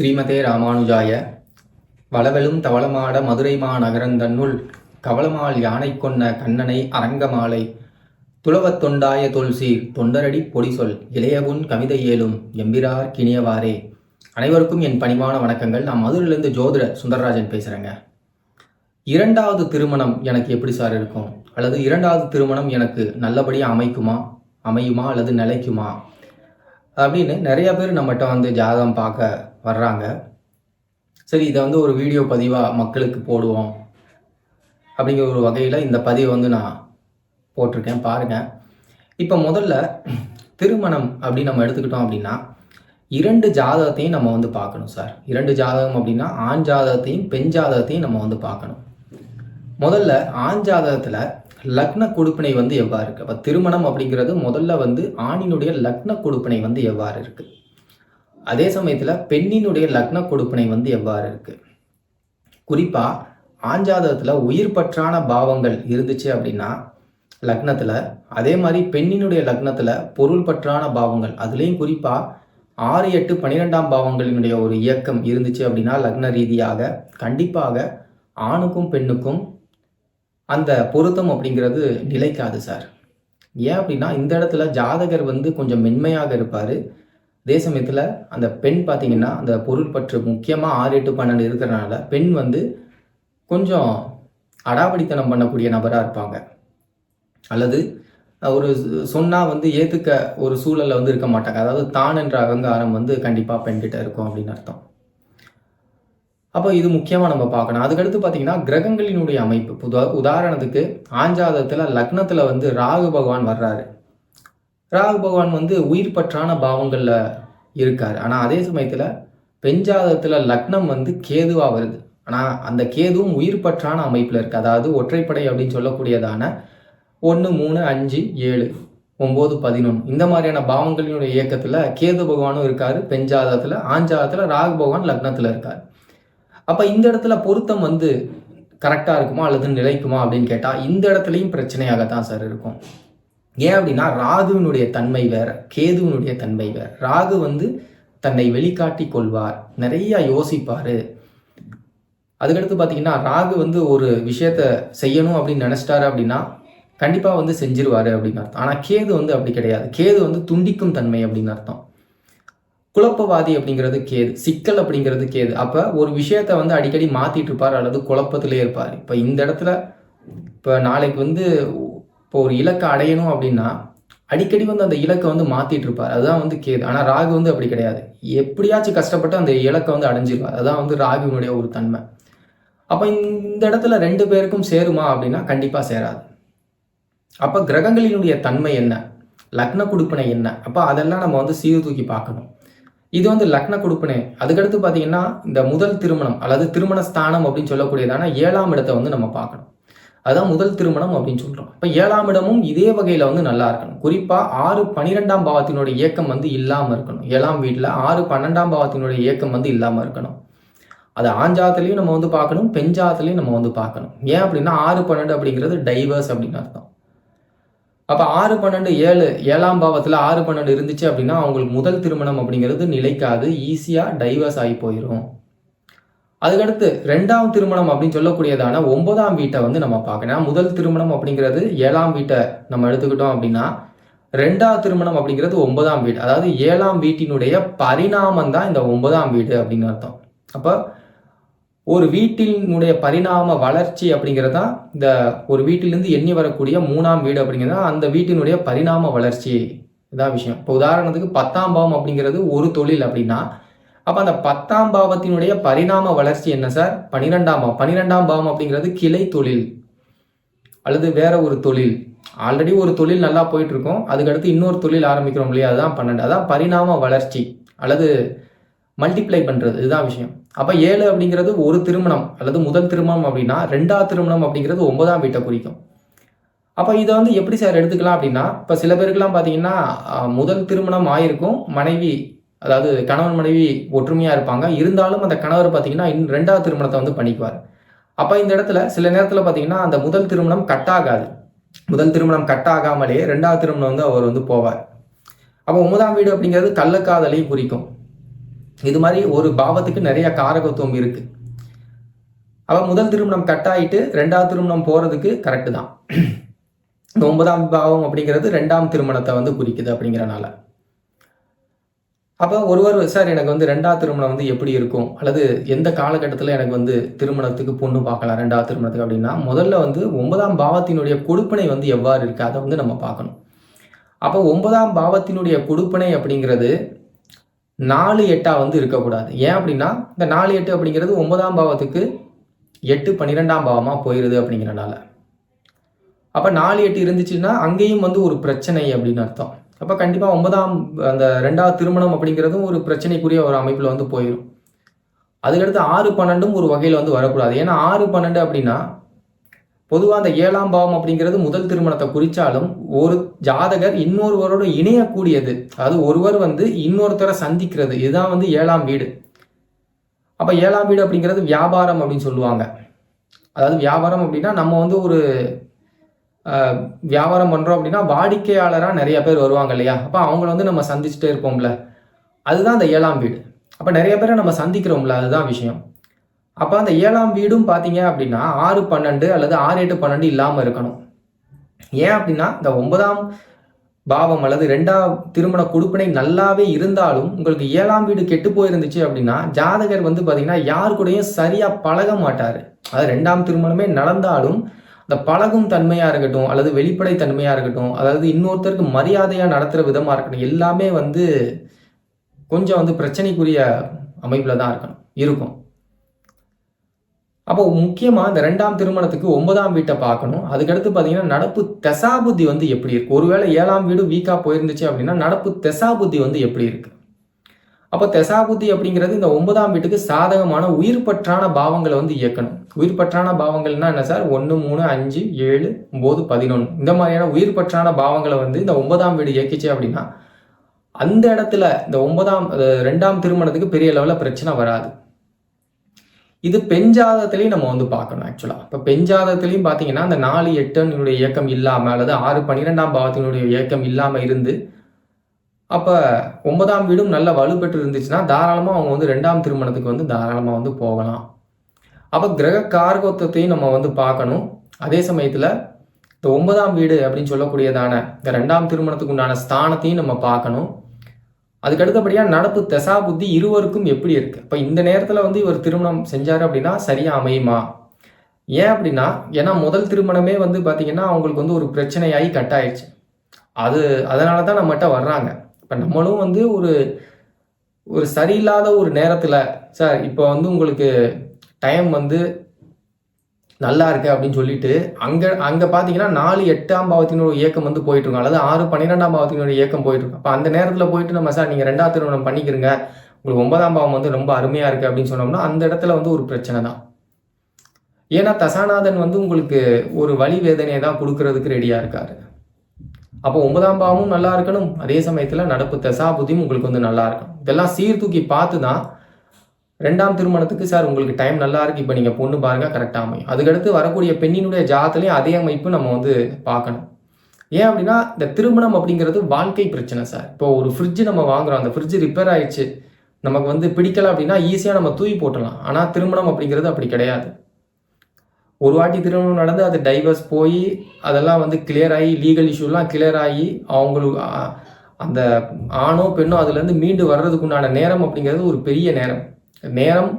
ஸ்ரீமதே ராமானுஜாய. வளவெலும் தவளமாட மதுரை மாநகரந்தன்னுள் கவளமால் யானை கொன்ன கண்ணனை அரங்கமாலை. துளவத் தொண்டாய தொல்சி தொண்டரடி பொடி சொல் இளையவுன் கவிதை ஏலும் எம்பிரார் கிணியவாரே அனைவருக்கும் என் பணிவான வணக்கங்கள். நான் மதுரையிலேருந்து ஜோதிட சுந்தரராஜன் பேசுகிறேங்க இரண்டாவது திருமணம் எனக்கு எப்படி சார் இருக்கும்? அல்லது இரண்டாவது திருமணம் எனக்கு நல்லபடியாக அமைக்குமா? அமையுமா அல்லது நிலைக்குமா? அப்படின்னு நிறைய பேர் நம்மகிட்ட வந்து ஜாதகம் பார்க்க வர்றாங்க. சரி இதை வந்து ஒரு வீடியோ பதிவாக மக்களுக்கு போடுவோம் அப்படிங்கிற ஒரு வகையில் இந்த பதிவை வந்து நான் போட்டிருக்கேன் பாருங்கள் இப்போ முதல்ல திருமணம் அப்படின்னு நம்ம எடுத்துக்கிட்டோம் அப்படின்னா இரண்டு ஜாதகத்தையும் நம்ம வந்து பார்க்கணும் சார். இரண்டு ஜாதகம் அப்படின்னா ஆண் ஜாதகத்தையும் பெண் ஜாதகத்தையும் நம்ம வந்து பார்க்கணும். முதல்ல ஆண் ஜாதகத்தில் லக்ன கொடுப்பினை வந்து எவ்வாறு இருக்குது அப்போ திருமணம் அப்படிங்கிறது முதல்ல வந்து ஆணினுடைய லக்ன கொடுப்பினை வந்து எவ்வாறு இருக்குது அதே சமயத்தில் பெண்ணினுடைய லக்ன கொடுப்பினை வந்து எவ்வாறு இருக்கு? குறிப்பாக ஆஞ்சாதகத்தில் உயிர் பற்றான பாவங்கள் இருந்துச்சு அப்படின்னா லக்னத்தில் அதே மாதிரி பெண்ணினுடைய லக்னத்தில் பொருள் பற்றான பாவங்கள் அதுலேயும் குறிப்பாக ஆறு எட்டு பன்னிரெண்டாம் பாவங்களினுடைய ஒரு இயக்கம் இருந்துச்சு அப்படின்னா லக்ன ரீதியாக கண்டிப்பாக ஆணுக்கும் பெண்ணுக்கும் அந்த பொருத்தம் அப்படிங்கிறது நிலைக்காது சார். ஏன் அப்படின்னா இந்த இடத்துல ஜாதகர் வந்து கொஞ்சம் மென்மையாக இருப்பார். அதே சமயத்தில் அந்த பெண் பார்த்தீங்கன்னா அந்த பொருள் பற்று முக்கியமாக ஆறு எட்டு பன்னெண்டு இருக்கிறனால பெண் வந்து கொஞ்சம் அடாவடித்தனம் பண்ணக்கூடிய நபராக இருப்பாங்க. அல்லது ஒரு சொன்னால் வந்து ஏற்றுக்க ஒரு சூழலில் வந்து இருக்க மாட்டாங்க. அதாவது தான் என்ற அகங்காரம் வந்து கண்டிப்பாக பெண்கிட்ட இருக்கும் அப்படின்னு அர்த்தம். அப்போ இது முக்கியமாக நம்ம பார்க்கணும். அதுக்கடுத்து பார்த்தீங்கன்னா கிரகங்களினுடைய அமைப்பு. உதாரணத்துக்கு ஆஞ்சாதத்தில் லக்னத்தில் வந்து ராகு பகவான் வர்றாரு. ராகு பகவான் வந்து உயிர் பற்றான பாவங்களில் இருக்கார். ஆனால் அதே சமயத்தில் பெஞ்சாதத்தில் லக்னம் வந்து கேதுவாக வருது. ஆனால் அந்த கேதுவும் உயிர் பற்றான அமைப்பில் இருக்குது அதாவது ஒற்றைப்படை அப்படின்னு சொல்லக்கூடியதான ஒன்று மூணு அஞ்சு ஏழு ஒம்பது பதினொன்று இந்த மாதிரியான பாவங்களினுடைய இயக்கத்தில் கேது பகவானும் இருக்கார் பெஞ்சாதத்தில் ஆஞ்சாதத்தில் ராகு பகவான் லக்னத்தில் இருக்கார். அப்போ இந்த இடத்துல பொருத்தம் வந்து கரெக்டாக இருக்குமா? அல்லது நிலைக்குமா? அப்படின்னு கேட்டால் இந்த இடத்துலையும் பிரச்சனையாக தான் சார் இருக்கும். ஏன் அப்படின்னா ராகுவினுடைய தன்மை வேற கேதுவினுடைய தன்மை வேற. ராகு வந்து தன்னை வெளிக்காட்டி கொள்வார். நிறைய யோசிப்பார். அதுக்கடுத்து பார்த்தீங்கன்னா ராகு வந்து ஒரு விஷயத்த செய்யணும் அப்படின்னு நினச்சிட்டாரு அப்படின்னா கண்டிப்பாக வந்து செஞ்சிருவார் அப்படின்னு அர்த்தம். ஆனால் கேது வந்து அப்படி கிடையாது. கேது வந்து துண்டிக்கும் தன்மை அப்படின்னு அர்த்தம். குழப்பவாதி அப்படிங்கிறது கேது. சிக்கல் அப்படிங்கிறது கேது. அப்போ ஒரு விஷயத்த வந்து அடிக்கடி மாற்றிட்டு இருப்பார் அல்லது குழப்பத்திலே இருப்பார். இப்போ இந்த இடத்துல இப்போ நாளைக்கு வந்து இப்போ ஒரு இலக்கை அடையணும் அப்படின்னா அடிக்கடி வந்து அந்த இலக்கை வந்து மாற்றிட்டு இருப்பார். அதுதான் வந்து கேது. ஆனால் ராகு வந்து அப்படி கிடையாது. எப்படியாச்சும் கஷ்டப்பட்டு அந்த இலக்கை வந்து அடைஞ்சிருவார். அதுதான் வந்து ராகுவினுடைய ஒரு தன்மை. அப்போ இந்த இடத்துல ரெண்டு பேருக்கும் சேருமா அப்படின்னா கண்டிப்பாக சேராது. அப்போ கிரகங்களினுடைய தன்மை என்ன? லக்ன கொடுப்பனை என்ன? அப்போ அதெல்லாம் நம்ம வந்து சீர்தூக்கி பார்க்கணும். இது வந்து லக்ன கொடுப்பினை. அதுக்கடுத்து பார்த்தீங்கன்னா இந்த முதல் திருமணம் அல்லது திருமண ஸ்தானம் அப்படின்னு சொல்லக்கூடியதான ஏழாம் இடத்தை வந்து நம்ம பார்க்கணும். அதுதான் முதல் திருமணம் அப்படின்னு சொல்கிறோம் இப்போ ஏழாம் இடமும் இதே வகையில் வந்து நல்லா இருக்கணும். குறிப்பாக ஆறு பன்னிரெண்டாம் பாவத்தினுடைய இயக்கம் வந்து இல்லாமல் இருக்கணும். ஏழாம் வீட்டில் ஆறு பன்னெண்டாம் பாவத்தினுடைய இயக்கம் வந்து இல்லாமல் இருக்கணும். அது ஆஞ்சாத்துலேயும் நம்ம வந்து பார்க்கணும் பெஞ்சாத்துலேயும் நம்ம வந்து பார்க்கணும். ஏன் அப்படின்னா ஆறு பன்னெண்டு அப்படிங்கிறது டைவர்ஸ் அப்படின்னு அர்த்தம். அப்போ ஆறு பன்னெண்டு ஏழு ஏழாம் பாவத்தில் ஆறு பன்னெண்டு இருந்துச்சு அப்படின்னா அவங்களுக்கு முதல் திருமணம் அப்படிங்கிறது நிலைக்காது ஈஸியாக டைவர்ஸ் ஆகி போயிடும் அதுக்கடுத்து ரெண்டாம் திருமணம் அப்படின்னு சொல்லக்கூடியதான ஒன்பதாம் வீட்டை வந்து நம்ம பார்க்கணும். முதல் திருமணம் அப்படிங்கிறது ஏழாம் வீட்டை நம்ம எடுத்துக்கிட்டோம் அப்படின்னா ரெண்டாவது திருமணம் அப்படிங்கிறது ஒன்பதாம் வீடு. அதாவது ஏழாம் வீட்டினுடைய பரிணாமம் தான் இந்த ஒன்பதாம் வீடு அப்படின்னு அர்த்தம். அப்போ ஒரு வீட்டினுடைய பரிணாம வளர்ச்சி அப்படிங்கிறது தான் இந்த ஒரு வீட்டிலிருந்து எண்ணி வரக்கூடிய மூணாம் வீடு அப்படிங்கிறது அந்த வீட்டினுடைய பரிணாம வளர்ச்சி இதான் விஷயம். இப்போ உதாரணத்துக்கு பத்தாம் பாவம் அப்படிங்கிறது ஒரு தொழில் அப்படின்னா அப்போ அந்த பத்தாம் பாவத்தினுடைய பரிணாம வளர்ச்சி என்ன சார்? பனிரெண்டாம்? பாவம் பனிரெண்டாம் பாவம் அப்படிங்கிறது கிளை தொழில் அல்லது வேற ஒரு தொழில். ஆல்ரெடி ஒரு தொழில் நல்லா போயிட்டு இருக்கோம் அதுக்கடுத்து இன்னொரு தொழில் ஆரம்பிக்கிறோம் இல்லையா? அதுதான் பன்னெண்டு. அதான் பரிணாம வளர்ச்சி அல்லது மல்டிப்ளை பண்ணுறது இதுதான் விஷயம். அப்போ ஏழு அப்படிங்கிறது ஒரு திருமணம் அல்லது முதல் திருமணம் அப்படின்னா ரெண்டாவது திருமணம் அப்படிங்கிறது ஒன்பதாம் வீட்டை குறிக்கும். அப்போ இதை வந்து எப்படி சார் எடுத்துக்கலாம் அப்படின்னா இப்போ சில பேருக்குலாம் பார்த்தீங்கன்னா முதல் திருமணம் ஆயிருக்கும். மனைவி அதாவது கணவன் மனைவி ஒற்றுமையாக இருப்பாங்க. இருந்தாலும் அந்த கணவர் பார்த்தீங்கன்னா இன்னும் ரெண்டாவது திருமணத்தை வந்து பண்ணிக்குவார். அப்போ இந்த இடத்துல சில நேரத்தில் பார்த்தீங்கன்னா அந்த முதல் திருமணம் கட் ஆகாது. முதல் திருமணம் கட் ஆகாமலே ரெண்டாவது திருமணம் வந்து அவர் வந்து போவார். அப்போ ஒன்பதாம் வீடு அப்படிங்கிறது கள்ளக்காதலையும் குறிக்கும். இது மாதிரி ஒரு பாவத்துக்கு நிறைய காரகத்துவம் இருக்கு. அப்போ முதல் திருமணம் கட்டாயிட்டு ரெண்டாவது திருமணம் போகிறதுக்கு கரெக்டு தான். இந்த ஒன்பதாம் பாவம் அப்படிங்கிறது ரெண்டாம் திருமணத்தை வந்து குறிக்குது அப்படிங்கிறனால. அப்போ ஒருவர் சார் எனக்கு வந்து ரெண்டாவது திருமணம் வந்து எப்படி இருக்கும்? அல்லது எந்த காலகட்டத்தில் எனக்கு வந்து திருமணத்துக்கு பொண்ணு பார்க்கலாம் ரெண்டாவது திருமணத்துக்கு? அப்படின்னா முதல்ல வந்து ஒன்பதாம் பாவத்தினுடைய கொடுப்பனை வந்து எவ்வாறு இருக்குது அதை வந்து நம்ம பார்க்கணும். அப்போ ஒன்பதாம் பாவத்தினுடைய கொடுப்பனை அப்படிங்கிறது நாலு எட்டாக வந்து இருக்கக்கூடாது. ஏன் அப்படின்னா இந்த நாலு எட்டு அப்படிங்கிறது ஒன்பதாம் பாவத்துக்கு எட்டு பன்னிரெண்டாம் பாவமாக போயிடுது அப்படிங்கிறனால. அப்போ நாலு எட்டு இருந்துச்சுன்னா அங்கேயும் வந்து ஒரு பிரச்சனை அப்படின்னு அர்த்தம். அப்போ கண்டிப்பாக ஒன்பதாம் அந்த ரெண்டாவது திருமணம் அப்படிங்கிறதும் ஒரு பிரச்சனைக்குரிய ஒரு அமைப்பில் வந்து போயிடும் அதுக்கடுத்து ஆறு பன்னெண்டும் ஒரு வகையில் வந்து வரக்கூடாது. ஏன்னா ஆறு பன்னெண்டு அப்படின்னா பொதுவாக அந்த ஏழாம் பாவம் அப்படிங்கிறது முதல் திருமணத்தை குறித்தாலும் ஒரு ஜாதகர் இன்னொருவரோட இணையக்கூடியது. அது ஒருவர் வந்து இன்னொருத்தரை சந்திக்கிறது. இதுதான் வந்து ஏழாம் வீடு. அப்போ ஏழாம் வீடு அப்படிங்கிறது வியாபாரம் அப்படின்னு சொல்லுவாங்க. அதாவது வியாபாரம் அப்படின்னா நம்ம வந்து ஒரு வியாபாரம் பண்ணுறோம் அப்படின்னா வாடிக்கையாளராக நிறைய பேர் வருவாங்க இல்லையா? அப்போ அவங்கள வந்து நம்ம சந்திச்சுட்டே இருப்போம்ல. அதுதான் அந்த ஏழாம் வீடு. அப்போ நிறைய பேரை நம்ம சந்திக்கிறோம்ல அதுதான் விஷயம். அப்போ அந்த ஏழாம் வீடும் பார்த்தீங்க அப்படின்னா ஆறு பன்னெண்டு அல்லது ஆறு எட்டு பன்னெண்டு இல்லாமல் இருக்கணும். ஏன் அப்படின்னா இந்த ஒன்பதாம் பாவம் அல்லது ரெண்டாம் திருமண கொடுப்பினை நல்லாவே இருந்தாலும் உங்களுக்கு ஏழாம் வீடு கெட்டு போயிருந்துச்சு அப்படின்னா ஜாதகர் வந்து பார்த்தீங்கன்னா யார் கூடயும் சரியாக பழக மாட்டார். அது ரெண்டாம் திருமணமே நடந்தாலும் இந்த பழகும் தன்மையாக இருக்கட்டும் அல்லது வெளிப்படை தன்மையாக இருக்கட்டும் அதாவது இன்னொருத்தருக்கு மரியாதையாக நடத்துகிற விதமாக இருக்கட்டும் எல்லாமே வந்து கொஞ்சம் வந்து பிரச்சனைக்குரிய அமைப்பில் தான் இருக்கணும் இருக்கும். அப்போ முக்கியமாக இந்த ரெண்டாம் திருமணத்துக்கு ஒன்பதாம் வீட்டை பார்க்கணும். அதுக்கடுத்து பார்த்தீங்கன்னா நடப்பு தெசாபுத்தி வந்து எப்படி இருக்கு? ஒருவேளை ஏழாம் வீடு வீக்காக போயிருந்துச்சு அப்படின்னா நடப்பு தெசாபுத்தி வந்து எப்படி இருக்குது அப்போ தெசாபுத்தி அப்படிங்கிறது இந்த ஒன்பதாம் வீட்டுக்கு சாதகமான உயிர் பற்றான பாவங்களை வந்து இயக்கணும். உயிர் பற்றான பாவங்கள்னா என்ன சார்? ஒன்று மூணு அஞ்சு ஏழு ஒம்பது பதினொன்று இந்த மாதிரியான உயிர் பற்றான பாவங்களை வந்து இந்த ஒன்பதாம் வீடு இயக்கிச்சு அப்படின்னா அந்த இடத்துல இந்த ஒன்பதாம் ரெண்டாம் திருமணத்துக்கு பெரிய லெவலில் பிரச்சனை வராது. இது பெஞ்சாதத்துலேயும் நம்ம வந்து பார்க்கணும் ஆக்சுவலாக இப்போ பெஞ்சாதத்துலேயும் பார்த்தீங்கன்னா அந்த நாலு எட்டுனுடைய இயக்கம் இல்லாமல் அல்லது ஆறு பன்னிரெண்டாம் பாவத்தினுடைய இயக்கம் இல்லாமல் இருந்து அப்போ ஒன்பதாம் வீடும் நல்ல வலுப்பெற்று இருந்துச்சுன்னா தாராளமாக அவங்க வந்து ரெண்டாம் திருமணத்துக்கு வந்து தாராளமாக வந்து போகலாம். அப்போ கிரக கார்கோத்தத்தையும் நம்ம வந்து பார்க்கணும். அதே சமயத்தில் இந்த ஒன்பதாம் வீடு அப்படின்னு சொல்லக்கூடியதான இந்த ரெண்டாம் திருமணத்துக்கு உண்டான ஸ்தானத்தையும் நம்ம பார்க்கணும். அதுக்கு அடுத்தபடியாக நடப்பு தசா புத்தி இருவருக்கும் எப்படி இருக்குது இப்போ இந்த நேரத்தில் வந்து இவர் திருமணம் செஞ்சார் அப்படின்னா சரியாக அமையுமா? ஏன் அப்படின்னா ஏன்னா முதல் திருமணமே வந்து பார்த்திங்கன்னா அவங்களுக்கு வந்து ஒரு பிரச்சனையாகி கட் ஆயிடுச்சு அது அதனால தான் நம்மகிட்ட வர்றாங்க. இப்போ நம்மளும் வந்து ஒரு ஒரு சரியில்லாத ஒரு நேரத்தில் சார் இப்போ வந்து உங்களுக்கு டைம் வந்து நல்லா இருக்கு அப்படின்னு சொல்லிட்டு அங்கே அங்கே பார்த்தீங்கன்னா நாலு எட்டாம் பாவத்தினோட இயக்கம் வந்து போயிட்டு இருக்கும் அல்லது ஆறு பன்னிரெண்டாம் பாவத்தினோட இயக்கம் போயிட்டு இருக்கும் அப்போ அந்த நேரத்தில் போயிட்டு நம்ம சார் நீங்கள் ரெண்டாவது திருமணம் பண்ணிக்கிறங்க உங்களுக்கு ஒன்பதாம் பாவம் வந்து ரொம்ப அருமையாக இருக்குது அப்படின்னு சொன்னோம்னா அந்த இடத்துல வந்து ஒரு பிரச்சனை தான். ஏன்னா தசாநாதன் வந்து உங்களுக்கு ஒரு வழி வேதனையை தான் கொடுக்கறதுக்கு ரெடியாக இருக்காரு. அப்போ ஒன்பதாம் பாவமும் நல்லா இருக்கணும். அதே சமயத்தில் நடப்பு தசாபுதியும் உங்களுக்கு வந்து நல்லா இருக்கணும். இதெல்லாம் சீர்தூக்கி பார்த்து தான் ரெண்டாம் திருமணத்துக்கு சார் உங்களுக்கு டைம் நல்லா இருக்கு. இப்போ நீங்கள் பொண்ணு பாருங்க கரெக்டாக அமையும். அதுக்கடுத்து வரக்கூடிய பெண்ணினுடைய ஜாதத்துலேயும் அதே அமைப்பு நம்ம வந்து பார்க்கணும். ஏன் அப்படின்னா இந்த திருமணம் அப்படிங்கிறது வாழ்க்கை பிரச்சனை சார். இப்போ ஒரு ஃப்ரிட்ஜ் நம்ம வாங்குறோம். அந்த ஃப்ரிட்ஜ் ரிப்பேர் ஆயிடுச்சு. நமக்கு வந்து பிடிக்கல அப்படின்னா ஈஸியாக நம்ம தூவி போட்டலாம் ஆனால் திருமணம் அப்படிங்கிறது அப்படி கிடையாது. ஒரு வாட்டி திருமணம் நடந்து அது டைவர்ஸ் போய் அதெல்லாம் வந்து கிளியர் ஆகி லீகல் இஷ்யூலாம் கிளியர் ஆகி அவங்களுக்கு அந்த ஆணோ பெண்ணோ அதுலேருந்து மீண்டு வர்றதுக்குண்டான நேரம் அப்படிங்கிறது ஒரு பெரிய நேரம். நேரம்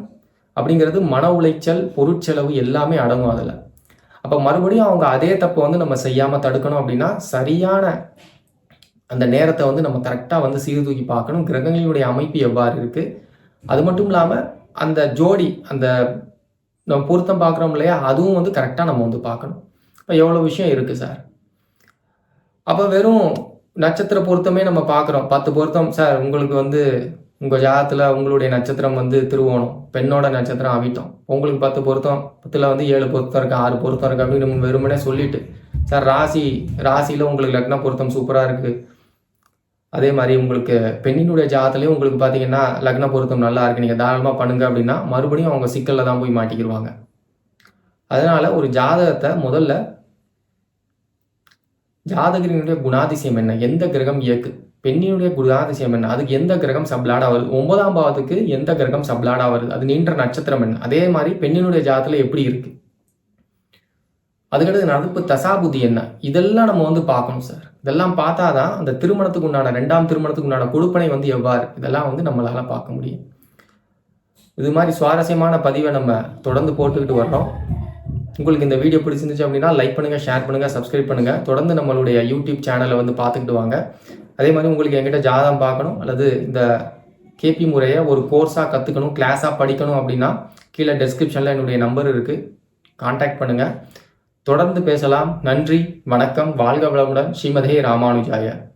அப்படிங்கிறது மன உளைச்சல் பொருட்செலவு எல்லாமே அடங்கும் அதில். அப்போ மறுபடியும் அவங்க அதே தப்பை வந்து நம்ம செய்யாமல் தடுக்கணும் அப்படின்னா சரியான அந்த நேரத்தை வந்து நம்ம கரெக்டாக வந்து சீர்தூக்கி பார்க்கணும். கிரகங்களினுடைய அமைப்பு எவ்வாறு இருக்குது அது மட்டும் இல்லாமல் அந்த ஜோடி அந்த நம்ம பொருத்தம் பார்க்குறோம் இல்லையா? அதுவும் வந்து கரெக்டாக நம்ம வந்து பார்க்கணும். இப்போ எவ்வளோ விஷயம் இருக்குது சார்? அப்போ வெறும் நட்சத்திர பொருத்தமே நம்ம பார்க்குறோம். பத்து பொருத்தம் சார் உங்களுக்கு வந்து உங்கள் ஜாதத்தில் உங்களுடைய நட்சத்திரம் வந்து திருவோணம். பெண்ணோட நட்சத்திரம் அவிட்டோம். உங்களுக்கு பத்து பொருத்தம் பத்தில் வந்து ஏழு பொருத்தம் இருக்குது ஆறு பொருத்தம் இருக்குது அப்படின்னு நம்ம வெறுமனே சொல்லிட்டு சார் ராசி ராசியில் உங்களுக்கு லக்ன பொருத்தம் சூப்பராக இருக்குது அதே மாதிரி உங்களுக்கு பெண்ணினுடைய ஜாதத்துலேயும் உங்களுக்கு பார்த்தீங்கன்னா லக்ன பொருத்தம் நல்லா இருக்குது நீங்கள் தாராளமாக பண்ணுங்க அப்படின்னா மறுபடியும் அவங்க சிக்கலில் தான் போய் மாட்டிக்கிடுவாங்க அதனால் ஒரு ஜாதகத்தை முதல்ல ஜாதகரினுடைய குணாதிசயம் என்ன? எந்த கிரகம் இயக்கு? பெண்ணினுடைய குணாதிசயம் என்ன? அதுக்கு எந்த கிரகம் சப்ளாடாக வருது? ஒன்பதாம் பாவத்துக்கு எந்த கிரகம் சப்ளாடாக வருது? அது நீண்ட நட்சத்திரம் என்ன? அதே மாதிரி பெண்ணினுடைய ஜாதத்தில் எப்படி இருக்குது அதுக்கடுத்து நடப்பு தசாபுதி என்ன? இதெல்லாம் நம்ம வந்து பார்க்கணும் சார் இதெல்லாம் பார்த்தா தான் அந்த திருமணத்துக்கு உண்டான ரெண்டாம் திருமணத்துக்கு உண்டான கொடுப்பனை வந்து எவ்வாறு இதெல்லாம் வந்து நம்மளால் பார்க்க முடியும். இது மாதிரி சுவாரஸ்யமான பதிவை நம்ம தொடர்ந்து போட்டுக்கிட்டு வர்றோம். உங்களுக்கு இந்த வீடியோ பிடிச்சிருந்துச்சு அப்படின்னா லைக் பண்ணுங்கள் ஷேர் பண்ணுங்கள் சப்ஸ்கிரைப் பண்ணுங்கள் தொடர்ந்து நம்மளுடைய யூடியூப் சேனலை வந்து பார்த்துக்கிட்டு வாங்க. அதே மாதிரி உங்களுக்கு என்கிட்ட ஜாதகம் பார்க்கணும் அல்லது இந்த கேபி முறையை ஒரு கோர்ஸாக கற்றுக்கணும் கிளாஸாக படிக்கணும் அப்படின்னா கீழே டெஸ்கிரிப்ஷனில் என்னுடைய நம்பர் இருக்குது காண்டாக்ட் பண்ணுங்கள் தொடர்ந்து பேசலாம். நன்றி வணக்கம் வாழ்க வளமுடன் ஸ்ரீமதே ராமானுஜாய.